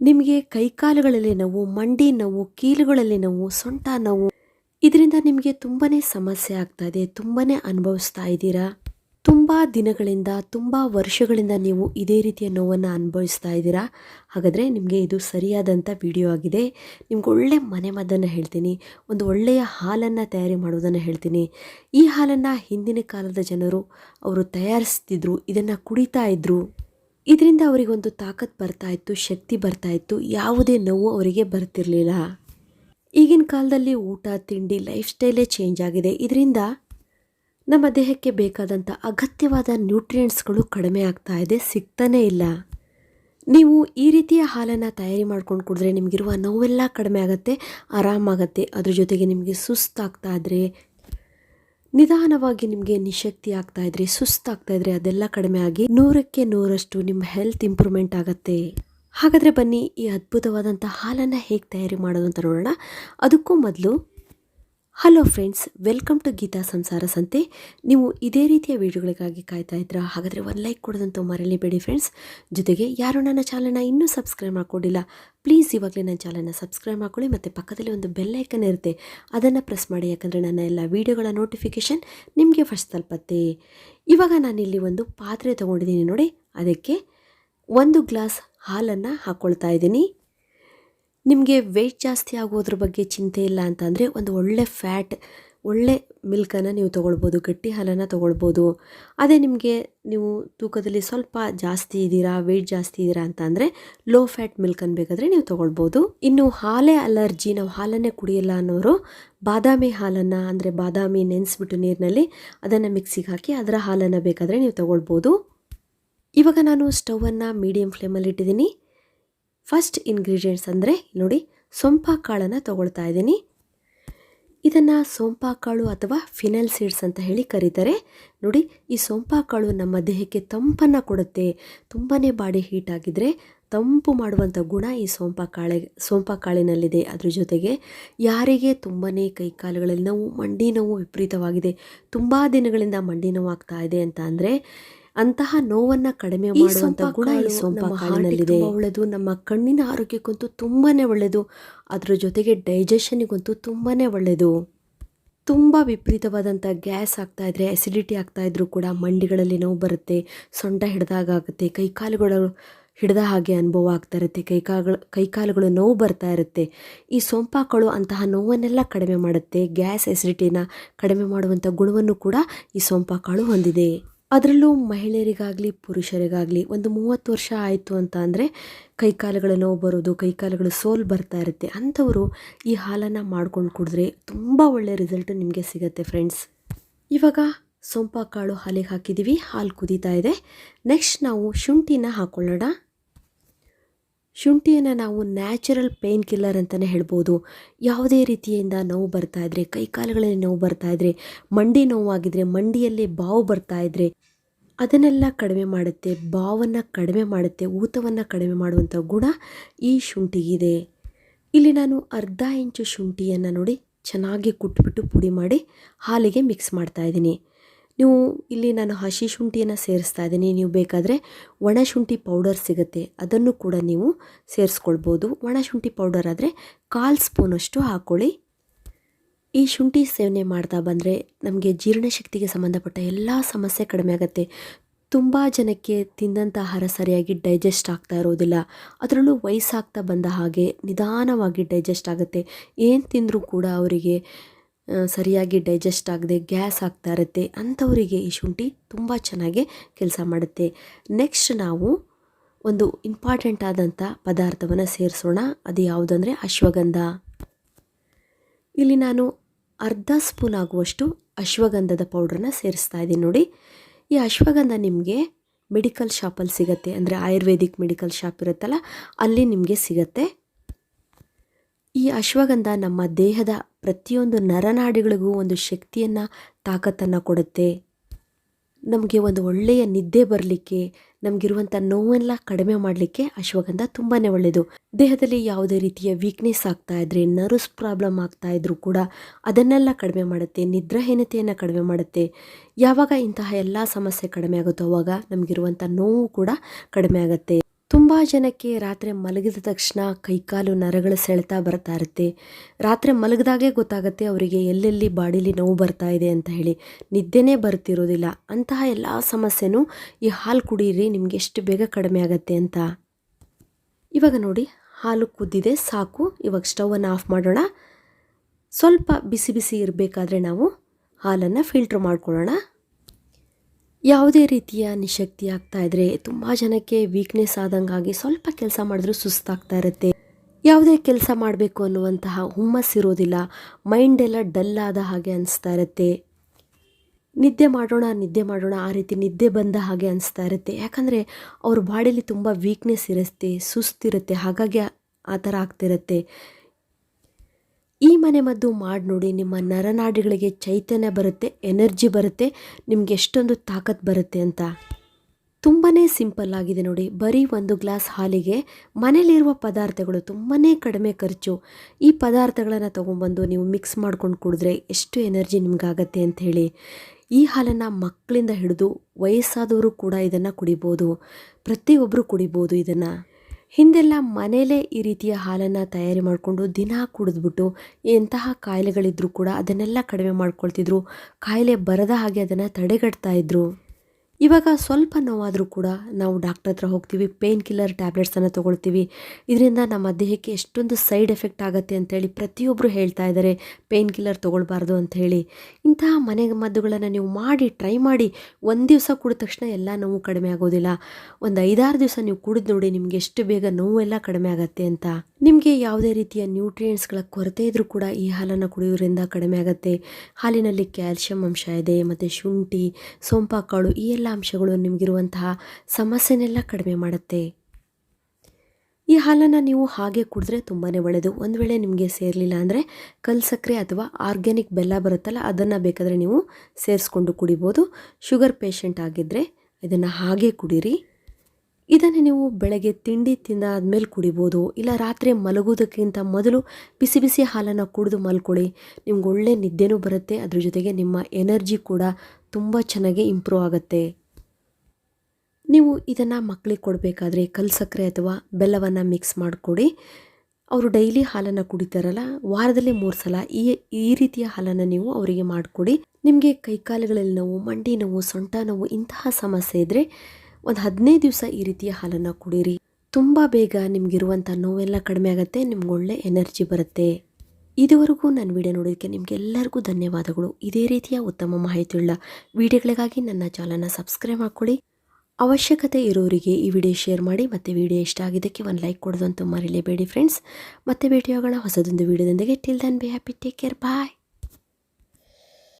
ನಿಮಗೆ ಕೈಕಾಲುಗಳಲ್ಲಿ ನೋವು, ಮಂಡಿ ನೋವು, ಕೀಲುಗಳಲ್ಲಿ ನೋವು, ಸೊಂಟ ನೋವು, ಇದರಿಂದ ನಿಮಗೆ ತುಂಬಾ ಸಮಸ್ಯೆ ಆಗ್ತಾ ಇದೆ ತುಂಬಾ ಅನುಭವಿಸ್ತಾ ಇದ್ದೀರಾ? ತುಂಬ ದಿನಗಳಿಂದ, ತುಂಬ ವರ್ಷಗಳಿಂದ ನೀವು ಇದೇ ರೀತಿಯ ನೋವನ್ನು ಅನುಭವಿಸ್ತಾ ಇದ್ದೀರಾ? ಹಾಗಾದರೆ ನಿಮಗೆ ಇದು ಸರಿಯಾದಂಥ ವಿಡಿಯೋ ಆಗಿದೆ. ನಿಮ್ಗೆ ಒಳ್ಳೆ ಮನೆಮದ್ದನ್ನು ಹೇಳ್ತೀನಿ, ಒಂದು ಒಳ್ಳೆಯ ಹಾಲನ್ನು ತಯಾರಿ ಮಾಡೋದನ್ನು ಹೇಳ್ತೀನಿ. ಈ ಹಾಲನ್ನು ಹಿಂದಿನ ಕಾಲದ ಜನರು, ಅವರು ತಯಾರಿಸ್ತಿದ್ರು, ಇದನ್ನು ಕುಡಿತಾ ಇದ್ರು. ಇದರಿಂದ ಅವರಿಗೊಂದು ತಾಕತ್ ಬರ್ತಾ ಇತ್ತು, ಶಕ್ತಿ ಬರ್ತಾ ಇತ್ತು. ಯಾವುದೇ ನೋವು ಅವರಿಗೆ ಬರ್ತಿರಲಿಲ್ಲ. ಈಗಿನ ಕಾಲದಲ್ಲಿ ಊಟ, ತಿಂಡಿ ಲೈಫ್ ಸ್ಟೈಲೇ ಚೇಂಜ್ ಆಗಿದೆ. ಇದರಿಂದ ನಮ್ಮ ದೇಹಕ್ಕೆ ಬೇಕಾದಂಥ ಅಗತ್ಯವಾದ ನ್ಯೂಟ್ರಿಯೆಂಟ್ಸ್ಗಳು ಕಡಿಮೆ ಆಗ್ತಾ ಇದೆ, ಸಿಗ್ತಾನೇ ಇಲ್ಲ. ನೀವು ಈ ರೀತಿಯ ಹಾಲನ್ನು ತಯಾರಿ ಮಾಡ್ಕೊಂಡು ಕುಡಿದ್ರೆ ನಿಮಗಿರುವ ನೋವೆಲ್ಲ ಕಡಿಮೆ ಆಗುತ್ತೆ, ಆರಾಮಾಗತ್ತೆ. ಅದ್ರ ಜೊತೆಗೆ ನಿಮಗೆ ಸುಸ್ತಾಗ್ತಾ ಇದ್ರೆ ನಿಧಾನವಾಗಿ ನಿಮಗೆ ನಿಶಕ್ತಿ ಆಗ್ತಾ ಇದ್ರೆ ಸುಸ್ತಾಗ್ತಾ ಇದ್ರೆ ಅದೆಲ್ಲ ಕಡಿಮೆ ಆಗಿ ನೂರಕ್ಕೆ ನೂರಷ್ಟು ನಿಮ್ಮ ಹೆಲ್ತ್ ಇಂಪ್ರೂವ್ಮೆಂಟ್ ಆಗುತ್ತೆ. ಹಾಗಾದರೆ ಬನ್ನಿ, ಈ ಅದ್ಭುತವಾದಂಥ ಹಾಲನ್ನು ಹೇಗೆ ತಯಾರಿ ಮಾಡೋದು ಅಂತ ನೋಡೋಣ. ಅದಕ್ಕೂ ಮೊದಲು hello friends welcome to Geetha Samsara Sante ನೀವು ಇದೇ ರೀತಿಯ ವಿಡಿಯೋಗಳಿಗಾಗಿ ಕಾಯ್ತಾ ಇದ್ರಾ ಹಾಗಾದರೆ ಒಂದು ಲೈಕ್ ಕೊಡೋದಂತೂ ಮರಲಿಬೇಡಿ ಫ್ರೆಂಡ್ಸ್ ಜೊತೆಗೆ ಯಾರು ನನ್ನ ಚಾನಲ್ನ ಇನ್ನೂ ಸಬ್ಸ್ಕ್ರೈಬ್ ಮಾಡ್ಕೊಂಡಿಲ್ಲ ಪ್ಲೀಸ್ ಇವಾಗಲೇ ನನ್ನ ಚಾನಲ್ನ ಸಬ್ಸ್ಕ್ರೈಬ್ ಮಾಡ್ಕೊಳ್ಳಿ ಮತ್ತು ಪಕ್ಕದಲ್ಲಿ ಒಂದು ಬೆಲ್ ಐಕನ್ ಇರುತ್ತೆ, ಅದನ್ನು ಪ್ರೆಸ್ ಮಾಡಿ, ಯಾಕಂದರೆ ನನ್ನ ಎಲ್ಲ ವೀಡಿಯೋಗಳ ನೋಟಿಫಿಕೇಷನ್ ನಿಮಗೆ ಫಸ್ಟ್ ತಲುಪತ್ತೆ. ಇವಾಗ ನಾನಿಲ್ಲಿ ಒಂದು ಪಾತ್ರೆ ತೊಗೊಂಡಿದ್ದೀನಿ ನೋಡಿ, ಅದಕ್ಕೆ ಒಂದು ಗ್ಲಾಸ್ ಹಾಲನ್ನು ಹಾಕ್ಕೊಳ್ತಾ ಇದ್ದೀನಿ. ನಿಮಗೆ ವೆಯ್ಟ್ ಜಾಸ್ತಿ ಆಗೋದ್ರ ಬಗ್ಗೆ ಚಿಂತೆ ಇಲ್ಲ ಅಂತಂದರೆ ಒಂದು ಒಳ್ಳೆ ಫ್ಯಾಟ್ ಒಳ್ಳೆ ಮಿಲ್ಕನ್ನು ನೀವು ತೊಗೊಳ್ಬೋದು, ಗಟ್ಟಿ ಹಾಲನ್ನು ತೊಗೊಳ್ಬೋದು. ಅದೇ ನಿಮಗೆ ನೀವು ತೂಕದಲ್ಲಿ ಸ್ವಲ್ಪ ಜಾಸ್ತಿ ಇದ್ದೀರಾ ವೆಯ್ಟ್ ಜಾಸ್ತಿ ಇದ್ದೀರಾ ಅಂತ ಅಂದರೆ ಲೋ ಫ್ಯಾಟ್ ಮಿಲ್ಕನ್ನು ಬೇಕಾದರೆ ನೀವು ತೊಗೊಳ್ಬೋದು. ಇನ್ನು ಹಾಲೇ ಅಲರ್ಜಿ ನಾವು ಹಾಲನ್ನೇ ಕುಡಿಯಲ್ಲ ಅನ್ನೋರು ಬಾದಾಮಿ ಹಾಲನ್ನು, ಅಂದರೆ ಬಾದಾಮಿ ನೆನೆಸ್ಬಿಟ್ಟು ನೀರಿನಲ್ಲಿ ಅದನ್ನು ಮಿಕ್ಸಿಗೆ ಹಾಕಿ ಅದರ ಹಾಲನ್ನು ಬೇಕಾದರೆ ನೀವು ತೊಗೊಳ್ಬೋದು. ಇವಾಗ ನಾನು ಸ್ಟವನ್ನು ಮೀಡಿಯಮ್ ಫ್ಲೇಮಲ್ಲಿ ಇಟ್ಟಿದ್ದೀನಿ. ಫಸ್ಟ್ ಇಂಗ್ರೀಡಿಯೆಂಟ್ಸ್ ಅಂದರೆ ನೋಡಿ ಸೊಂಪಾ ಕಾಳನ್ನು ತಗೊಳ್ತಾ ಇದ್ದೀನಿ. ಇದನ್ನು ಸೋಂಪಾಕಾಳು ಅಥವಾ ಫಿನಲ್ ಸೀಡ್ಸ್ ಅಂತ ಹೇಳಿ ಕರೀತಾರೆ. ನೋಡಿ, ಈ ಸೋಂಪಾಕಾಳು ನಮ್ಮ ದೇಹಕ್ಕೆ ತಂಪನ್ನು ಕೊಡುತ್ತೆ. ತುಂಬಾ ಬಾಡಿ ಹೀಟ್ ಆಗಿದ್ದರೆ ತಂಪು ಮಾಡುವಂಥ ಗುಣ ಈ ಸೋಂಪ ಕಾಳೆ ಸೋಂಪ ಕಾಳಿನಲ್ಲಿದೆ ಅದ್ರ ಜೊತೆಗೆ ಯಾರಿಗೆ ತುಂಬಾ ಕೈಕಾಲುಗಳಲ್ಲಿ ನೋವು, ಮಂಡಿ ನೋವು ವಿಪರೀತವಾಗಿದೆ. ತುಂಬ ದಿನಗಳಿಂದ ಮಂಡಿ ನೋವು ಆಗ್ತಾ ಇದೆ ಅಂತ ಅಂದರೆ ಅಂತಹ ನೋವನ್ನ ಕಡಿಮೆ ಮಾಡುವಂತ ಗುಣ ಈ ಸೊಂಪ ಕಾಳಿನಲ್ಲಿದೆ ಒಳ್ಳೆಯದು ನಮ್ಮ ಕಣ್ಣಿನ ಆರೋಗ್ಯಕ್ಕಂತೂ ತುಂಬಾನೇ ಒಳ್ಳೆಯದು ಅದರ ಜೊತೆಗೆ ಡೈಜೆಷನ್ಗಂತೂ ತುಂಬಾನೇ ಒಳ್ಳೆಯದು ತುಂಬ ವಿಪರೀತವಾದಂಥ ಗ್ಯಾಸ್ ಆಗ್ತಾ ಇದ್ರೆ ಅಸಿಡಿಟಿ ಆಗ್ತಾ ಇದ್ರೂ ಕೂಡ ಮಂಡಿಗಳಲ್ಲಿ ನೋವು ಬರುತ್ತೆ ಸೊಂಟ ಹಿಡ್ದಾಗುತ್ತೆ ಕೈಕಾಲುಗಳು ಹಿಡಿದ ಹಾಗೆ ಅನುಭವ ಆಗ್ತಾ ಇರುತ್ತೆ ಕೈಕಾಲು ಕೈಕಾಲುಗಳು ನೋವು ಬರ್ತಾ ಇರುತ್ತೆ. ಈ ಸೊಂಪಾಕಳು ಅಂತಹ ನೋವನ್ನೆಲ್ಲ ಕಡಿಮೆ ಮಾಡುತ್ತೆ ಗ್ಯಾಸ್ ಎಸಿಡಿಟಿನ ಕಡಿಮೆ ಮಾಡುವಂಥ ಗುಣವನ್ನು ಕೂಡ ಈ ಸೊಂಪಾಕಾಳು ಹೊಂದಿದೆ. ಅದರಲ್ಲೂ ಮಹಿಳೆಯರಿಗಾಗಲಿ, ಪುರುಷರಿಗಾಗಲಿ ಒಂದು ಮೂವತ್ತು ವರ್ಷ ಆಯಿತು ಅಂತ ಅಂದರೆ ಕೈಕಾಲುಗಳ ನೋವು ಬರೋದು, ಕೈಕಾಲುಗಳು ಸೋಲ್ ಬರ್ತಾ ಇರುತ್ತೆ. ಅಂಥವರು ಈ ಹಾಲನ್ನು ಮಾಡ್ಕೊಂಡು ಕುಡಿದ್ರೆ ತುಂಬ ಒಳ್ಳೆಯ ರಿಸಲ್ಟ್ ನಿಮಗೆ ಸಿಗುತ್ತೆ ಫ್ರೆಂಡ್ಸ್ ಇವಾಗ ಸೊಂಪ ಕಾಳು ಹಾಲಿಗೆ ಹಾಕಿದ್ದೀವಿ ಹಾಲು ಕುದೀತಾ ಇದೆ. ನೆಕ್ಸ್ಟ್ ನಾವು ಶುಂಠಿನ ಹಾಕ್ಕೊಳ್ಳೋಣ ಶುಂಠಿಯನ್ನು ನಾವು ನ್ಯಾಚುರಲ್ ಪೇನ್ ಕಿಲ್ಲರ್ ಅಂತಲೇ ಹೇಳ್ಬೋದು. ಯಾವುದೇ ರೀತಿಯಿಂದ ನೋವು ಬರ್ತಾ ಇದ್ರೆ, ಕೈಕಾಲುಗಳಲ್ಲಿ ನೋವು ಬರ್ತಾ ಇದ್ರೆ, ಮಂಡಿ ನೋವಾಗಿದ್ರೆ, ಮಂಡಿಯಲ್ಲಿ ಬಾವು ಬರ್ತಾ ಇದ್ರೆ ಅದನ್ನೆಲ್ಲ ಕಡಿಮೆ ಮಾಡುತ್ತೆ ಬಾವನ್ನು ಕಡಿಮೆ ಮಾಡುತ್ತೆ, ಊತವನ್ನು ಕಡಿಮೆ ಮಾಡುವಂಥ ಗುಣ ಈ ಶುಂಠಿಗಿದೆ. ಇಲ್ಲಿ ನಾನು ಅರ್ಧ ಇಂಚು ಶುಂಠಿಯನ್ನು ನೋಡಿ ಚೆನ್ನಾಗಿ ಕುಟ್ಬಿಟ್ಟು ಪುಡಿ ಮಾಡಿ ಹಾಲಿಗೆ ಮಿಕ್ಸ್ ಮಾಡ್ತಾ ಇದ್ದೀನಿ. ನೀವು ಇಲ್ಲಿ ನಾನು ಹಸಿ ಶುಂಠಿಯನ್ನು ಸೇರಿಸ್ತಾ ಇದ್ದೀನಿ. ನೀವು ಬೇಕಾದರೆ ಒಣ ಶುಂಠಿ ಪೌಡರ್ ಸಿಗುತ್ತೆ, ಅದನ್ನು ಕೂಡ ನೀವು ಸೇರಿಸ್ಕೊಳ್ಬೋದು. ಒಣ ಶುಂಠಿ ಪೌಡರ್ ಆದರೆ ಕಾಲು ಸ್ಪೂನಷ್ಟು ಹಾಕ್ಕೊಳ್ಳಿ. ಈ ಶುಂಠಿ ಸೇವನೆ ಮಾಡ್ತಾ ಬಂದರೆ ನಮಗೆ ಜೀರ್ಣಶಕ್ತಿಗೆ ಸಂಬಂಧಪಟ್ಟ ಎಲ್ಲ ಸಮಸ್ಯೆ ಕಡಿಮೆ ಆಗುತ್ತೆ. ತುಂಬ ಜನಕ್ಕೆ ತಿಂದಂಥ ಆಹಾರ ಸರಿಯಾಗಿ ಡೈಜೆಸ್ಟ್ ಆಗ್ತಾ ಇರೋದಿಲ್ಲ. ಅದರಲ್ಲೂ ವಯಸ್ಸಾಗ್ತಾ ಬಂದ ಹಾಗೆ ನಿಧಾನವಾಗಿ ಡೈಜೆಸ್ಟ್ ಆಗುತ್ತೆ. ಏನು ತಿಂದರೂ ಕೂಡ ಅವರಿಗೆ ಸರಿಯಾಗಿ ಡೈಜೆಸ್ಟ್ ಆಗದೆ ಗ್ಯಾಸ್ ಆಗ್ತಾ ಇರುತ್ತೆ. ಅಂಥವರಿಗೆ ಈ ಶುಂಠಿ ತುಂಬ ಚೆನ್ನಾಗಿ ಕೆಲಸ ಮಾಡುತ್ತೆ. ನೆಕ್ಸ್ಟ್ ನಾವು ಒಂದು ಇಂಪಾರ್ಟೆಂಟ್ ಆದಂಥ ಪದಾರ್ಥವನ್ನು ಸೇರಿಸೋಣ. ಅದು ಯಾವುದಂದರೆ ಅಶ್ವಗಂಧ. ಇಲ್ಲಿ ನಾನು ಅರ್ಧ ಸ್ಪೂನ್ ಆಗುವಷ್ಟು ಅಶ್ವಗಂಧದ ಪೌಡ್ರನ್ನ ಸೇರಿಸ್ತಾ ಇದ್ದೀನಿ ನೋಡಿ. ಈ ಅಶ್ವಗಂಧ ನಿಮಗೆ ಮೆಡಿಕಲ್ ಶಾಪಲ್ಲಿ ಸಿಗುತ್ತೆ, ಅಂದರೆ ಆಯುರ್ವೇದಿಕ್ ಮೆಡಿಕಲ್ ಶಾಪ್ ಇರುತ್ತಲ್ಲ, ಅಲ್ಲಿ ನಿಮಗೆ ಸಿಗತ್ತೆ. ಈ ಅಶ್ವಗಂಧ ನಮ್ಮ ದೇಹದ ಪ್ರತಿಯೊಂದು ನರನಾಡಿಗಳಿಗೂ ಒಂದು ಶಕ್ತಿಯನ್ನು, ತಾಕತ್ತನ್ನು ಕೊಡುತ್ತೆ. ನಮಗೆ ಒಂದು ಒಳ್ಳೆಯ ನಿದ್ದೆ ಬರಲಿಕ್ಕೆ ನಮಗಿರುವಂಥ ನೋವೆಲ್ಲ ಕಡಿಮೆ ಮಾಡಲಿಕ್ಕೆ ಅಶ್ವಗಂಧ ತುಂಬಾ ಒಳ್ಳೆಯದು ದೇಹದಲ್ಲಿ ಯಾವುದೇ ರೀತಿಯ ವೀಕ್ನೆಸ್ ಆಗ್ತಾ ಇದ್ರೆ ನರ್ವ್ಸ್ ಪ್ರಾಬ್ಲಮ್ ಆಗ್ತಾ ಇದ್ರೂ ಕೂಡ ಅದನ್ನೆಲ್ಲ ಕಡಿಮೆ ಮಾಡುತ್ತೆ ನಿದ್ರಾಹೀನತೆಯನ್ನು ಕಡಿಮೆ ಮಾಡುತ್ತೆ. ಯಾವಾಗ ಇಂತಹ ಎಲ್ಲ ಸಮಸ್ಯೆ ಕಡಿಮೆ ಆಗುತ್ತೋ ಅವಾಗ ನಮಗಿರುವಂಥ ನೋವು ಕೂಡ ಕಡಿಮೆ ಆಗುತ್ತೆ. ತುಂಬ ಜನಕ್ಕೆ ರಾತ್ರಿ ಮಲಗಿದ ತಕ್ಷಣ ಕೈಕಾಲು ನರಗಳು ಸೆಳೆತ ಬರ್ತಾ ಇರುತ್ತೆ. ರಾತ್ರಿ ಮಲಗಿದಾಗೆ ಗೊತ್ತಾಗುತ್ತೆ ಅವರಿಗೆ ಎಲ್ಲೆಲ್ಲಿ ಬಾಡಿಲಿ ನೋವು ಬರ್ತಾ ಇದೆ ಅಂತ ಹೇಳಿ. ನಿದ್ದೆನೇ ಬರ್ತಿರೋದಿಲ್ಲ. ಅಂತಹ ಎಲ್ಲ ಸಮಸ್ಯೆನೂ ಈ ಹಾಲು ಕುಡೀರಿ, ನಿಮ್ಗೆ ಎಷ್ಟು ಬೇಗ ಕಡಿಮೆ ಆಗುತ್ತೆ ಅಂತ. ಇವಾಗ ನೋಡಿ, ಹಾಲು ಕುದ್ದಿದೆ, ಸಾಕು. ಇವಾಗ ಸ್ಟವನ್ನು ಆಫ್ ಮಾಡೋಣ. ಸ್ವಲ್ಪ ಬಿಸಿ ಬಿಸಿ ಇರಬೇಕಾದ್ರೆ ನಾವು ಹಾಲನ್ನು ಫಿಲ್ಟ್ರ್ ಮಾಡ್ಕೊಳ್ಳೋಣ. ಯಾವುದೇ ರೀತಿಯ ನಿಶಕ್ತಿ ಆಗ್ತಾ ಇದ್ರೆ ತುಂಬ ಜನಕ್ಕೆ ವೀಕ್ನೆಸ್ ಆದಂಗಾಗಿ ಸ್ವಲ್ಪ ಕೆಲಸ ಮಾಡಿದ್ರೂ ಸುಸ್ತಾಗ್ತಾ ಇರುತ್ತೆ. ಯಾವುದೇ ಕೆಲಸ ಮಾಡಬೇಕು ಅನ್ನುವಂತಹ ಮೈಂಡ್ ಎಲ್ಲ ಡಲ್ ಆದ ಹಾಗೆ ಅನಿಸ್ತಾ ಇರುತ್ತೆ. ನಿದ್ದೆ ಮಾಡೋಣ ನಿದ್ದೆ ಮಾಡೋಣ, ಆ ರೀತಿ ನಿದ್ದೆ ಬಂದ ಹಾಗೆ ಅನಿಸ್ತಾ ಇರುತ್ತೆ. ಯಾಕಂದರೆ ಅವ್ರ ಬಾಡಿಲಿ ತುಂಬ ವೀಕ್ನೆಸ್ ಇರುತ್ತೆ, ಸುಸ್ತಿರುತ್ತೆ, ಹಾಗಾಗಿ ಆ ಥರ ಆಗ್ತಿರುತ್ತೆ. ಈ ಮನೆ ಮದ್ದು ಮಾಡಿ ನೋಡಿ ನಿಮ್ಮ ನರನಾಡಿಗಳಿಗೆ ಚೈತನ್ಯ ಬರುತ್ತೆ, ಎನರ್ಜಿ ಬರುತ್ತೆ, ನಿಮ್ಗೆ ಎಷ್ಟೊಂದು ತಾಕತ್ ಬರುತ್ತೆ ಅಂತ. ತುಂಬಾ ಸಿಂಪಲ್ ಆಗಿದೆ ನೋಡಿ. ಬರೀ ಒಂದು ಗ್ಲಾಸ್ ಹಾಲಿಗೆ ಮನೇಲಿರುವ ಪದಾರ್ಥಗಳು ತುಂಬಾ ಕಡಿಮೆ ಖರ್ಚು. ಈ ಪದಾರ್ಥಗಳನ್ನು ತೊಗೊಂಬಂದು ನೀವು ಮಿಕ್ಸ್ ಮಾಡ್ಕೊಂಡು ಕುಡಿದ್ರೆ ಎಷ್ಟು ಎನರ್ಜಿ ನಿಮ್ಗಾಗತ್ತೆ ಅಂತ ಹೇಳಿ. ಈ ಹಾಲನ್ನು ಮಕ್ಕಳಿಂದ ಹಿಡಿದು ವಯಸ್ಸಾದವರು ಕೂಡ ಇದನ್ನು ಕುಡಿಬೋದು. ಪ್ರತಿಯೊಬ್ಬರು ಕುಡಿಬೋದು ಇದನ್ನು. ಹಿಂದೆಲ್ಲ ಮನೆಯಲ್ಲೇ ಈ ರೀತಿಯ ಹಾಲನ್ನು ತಯಾರಿ ಮಾಡಿಕೊಂಡು ದಿನ ಕುಡಿದ್ಬಿಟ್ಟು ಎಂತಹ ಕಾಯಿಲೆಗಳಿದ್ರೂ ಕೂಡ ಅದನ್ನೆಲ್ಲ ಕಡಿಮೆ ಮಾಡ್ಕೊಳ್ತಿದ್ರು. ಕಾಯಿಲೆ ಬರದ ಹಾಗೆ ಅದನ್ನು ತಡೆಗಟ್ತಾ ಇದ್ರು. ಇವಾಗ ಸ್ವಲ್ಪ ನೋವಾದರೂ ಕೂಡ ನಾವು ಡಾಕ್ಟ್ರ್ ಹತ್ರ ಹೋಗ್ತೀವಿ ಪೇನ್ ಕಿಲ್ಲರ್ ಟ್ಯಾಬ್ಲೆಟ್ಸನ್ನು ತೊಗೊಳ್ತೀವಿ. ಇದರಿಂದ ನಮ್ಮ ದೇಹಕ್ಕೆ ಎಷ್ಟೊಂದು ಸೈಡ್ ಎಫೆಕ್ಟ್ ಆಗುತ್ತೆ ಅಂತೇಳಿ ಪ್ರತಿಯೊಬ್ಬರು ಹೇಳ್ತಾ ಇದ್ದಾರೆ ಪೇನ್ ಕಿಲ್ಲರ್ ತೊಗೊಳ್ಬಾರ್ದು ಅಂತ ಹೇಳಿ. ಇಂತಹ ಮನೆ ಮದ್ದುಗಳನ್ನು ನೀವು ಮಾಡಿ ಟ್ರೈ ಮಾಡಿ, ಒಂದು ದಿವಸ ಕುಡಿದ ತಕ್ಷಣ ಎಲ್ಲ ನೋವು ಕಡಿಮೆ ಆಗೋದಿಲ್ಲ. ಒಂದು ಐದಾರು ದಿವಸ ನೀವು ಕುಡಿದು ನೋಡಿ ನಿಮಗೆ ಎಷ್ಟು ಬೇಗ ನೋವೆಲ್ಲ ಕಡಿಮೆ ಆಗುತ್ತೆ ಅಂತ. ನಿಮಗೆ ಯಾವುದೇ ರೀತಿಯ ನ್ಯೂಟ್ರಿಯೆಂಟ್ಸ್ಗಳ ಕೊರತೆ ಇದ್ರೂ ಕೂಡ ಈ ಹಾಲನ್ನು ಕುಡಿಯೋದ್ರಿಂದ ಕಡಿಮೆ ಆಗುತ್ತೆ. ಹಾಲಿನಲ್ಲಿ ಕ್ಯಾಲ್ಶಿಯಂ ಅಂಶ ಇದೆ, ಮತ್ತು ಶುಂಠಿ, ಸೋಂಪಾಕಾಳು ಈ ಎಲ್ಲ ಅಂಶಗಳು ನಿಮಗಿರುವಂತಹ ಸಮಸ್ಯೆನೆಲ್ಲ ಕಡಿಮೆ ಮಾಡುತ್ತೆ. ಈ ಹಾಲನ್ನು ನೀವು ಹಾಗೆ ಕುಡಿದ್ರೆ ತುಂಬಾ ಒಳ್ಳೆಯದು ಒಂದು ವೇಳೆ ನಿಮಗೆ ಸೇರಲಿಲ್ಲ ಅಂದರೆ ಕಲ್ ಸಕ್ಕರೆ ಅಥವಾ ಆರ್ಗ್ಯಾನಿಕ್ ಬೆಲ್ಲ ಬರುತ್ತಲ್ಲ, ಅದನ್ನು ಬೇಕಾದರೆ ನೀವು ಸೇರಿಸ್ಕೊಂಡು ಕುಡಿಬೋದು. ಶುಗರ್ ಪೇಷಂಟ್ ಆಗಿದ್ದರೆ ಇದನ್ನು ಹಾಗೆ ಕುಡೀರಿ. ಇದನ್ನು ನೀವು ಬೆಳಗ್ಗೆ ತಿಂಡಿ ತಿಂದಾದ್ಮೇಲೆ ಕುಡಿಬೋದು. ಇಲ್ಲ ರಾತ್ರಿ ಮಲಗೋದಕ್ಕಿಂತ ಮೊದಲು ಬಿಸಿ ಬಿಸಿ ಹಾಲನ್ನು ಕುಡಿದು ಮಲ್ಕೊಳ್ಳಿ. ನಿಮ್ಗೆ ಒಳ್ಳೆ ನಿದ್ದೆನೂ ಬರುತ್ತೆ. ಅದ್ರ ಜೊತೆಗೆ ನಿಮ್ಮ ಎನರ್ಜಿ ಕೂಡ ತುಂಬ ಚೆನ್ನಾಗಿ ಇಂಪ್ರೂವ್ ಆಗುತ್ತೆ. ನೀವು ಇದನ್ನು ಮಕ್ಕಳಿಗೆ ಕೊಡಬೇಕಾದ್ರೆ ಕಲ್ಸಕ್ಕರೆ ಅಥವಾ ಬೆಲ್ಲವನ್ನು ಮಿಕ್ಸ್ ಮಾಡಿಕೊಡಿ. ಅವರು ಡೈಲಿ ಹಾಲನ್ನು ಕುಡಿತಾರಲ್ಲ, ವಾರದಲ್ಲಿ ಮೂರು ಸಲ ಈ ಈ ರೀತಿಯ ಹಾಲನ್ನು ನೀವು ಅವರಿಗೆ ಮಾಡಿಕೊಡಿ. ನಿಮಗೆ ಕೈಕಾಲುಗಳಲ್ಲಿ ನೋವು, ಮಂಡಿ ನೋವು, ಸೊಂಟ ನೋವು ಇಂತಹ ಸಮಸ್ಯೆ ಇದ್ದರೆ ಒಂದು ಹದಿನೈದು ದಿವಸ ಈ ರೀತಿಯ ಹಾಲನ್ನು ಕುಡೀರಿ. ತುಂಬ ಬೇಗ ನಿಮಗಿರುವಂಥ ನೋವೆಲ್ಲ ಕಡಿಮೆ ಆಗುತ್ತೆ, ನಿಮ್ಗೆ ಒಳ್ಳೆ ಎನರ್ಜಿ ಬರುತ್ತೆ. ಇದುವರೆಗೂ ನನ್ನ ವಿಡಿಯೋ ನೋಡೋದಕ್ಕೆ ನಿಮಗೆಲ್ಲರಿಗೂ ಧನ್ಯವಾದಗಳು. ಇದೇ ರೀತಿಯ ಉತ್ತಮ ಮಾಹಿತಿಯುಳ್ಳ ವಿಡಿಯೋಗಳಿಗಾಗಿ ನನ್ನ ಚಾನಲ್ನ ಸಬ್ಸ್ಕ್ರೈಬ್ ಮಾಡ್ಕೊಳ್ಳಿ ಅವಶ್ಯಕತೆ ಇರೋರಿಗೆ ಈ ವಿಡಿಯೋ ಶೇರ್ ಮಾಡಿ ಮತ್ತು ವಿಡಿಯೋ ಇಷ್ಟ ಆಗಿದ್ದಕ್ಕೆ ಒಂದು ಲೈಕ್ ಕೊಡೋದಂತೂ ಮರಿಲೇಬೇಡಿ ಫ್ರೆಂಡ್ಸ್ ಮತ್ತೆ ಭೇಟಿಯಾಗೋಣ ಹೊಸದೊಂದು ವಿಡಿಯೋದೊಂದಿಗೆ. Till then be happy take care bye